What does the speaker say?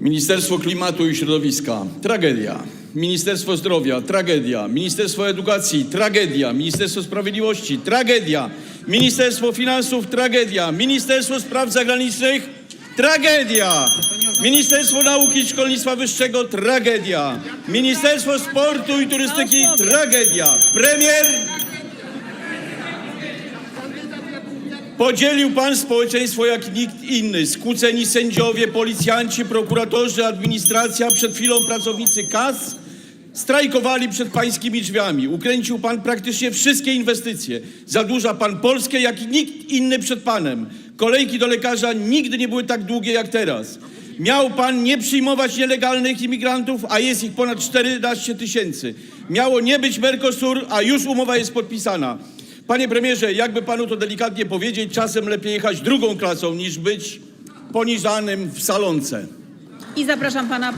Ministerstwo Klimatu i Środowiska tragedia. Ministerstwo Zdrowia tragedia. Ministerstwo Edukacji tragedia. Ministerstwo Sprawiedliwości tragedia. Ministerstwo Finansów tragedia. Ministerstwo Spraw Zagranicznych tragedia. Ministerstwo Nauki i Szkolnictwa Wyższego tragedia. Ministerstwo Sportu i Turystyki tragedia. Premier Podzielił pan społeczeństwo jak nikt inny. Skłóceni sędziowie, policjanci, prokuratorzy, administracja, przed chwilą pracownicy KAS strajkowali przed pańskimi drzwiami. Ukręcił pan praktycznie wszystkie inwestycje. Zadłuża pan Polskę jak nikt inny przed panem. Kolejki do lekarza nigdy nie były tak długie jak teraz. Miał pan nie przyjmować nielegalnych imigrantów, a jest ich ponad 14 tysięcy. Miało nie być Mercosur, a już umowa jest podpisana. Panie premierze, jakby panu to delikatnie powiedzieć, czasem lepiej jechać drugą klasą niż być poniżanym w salonce. I zapraszam pana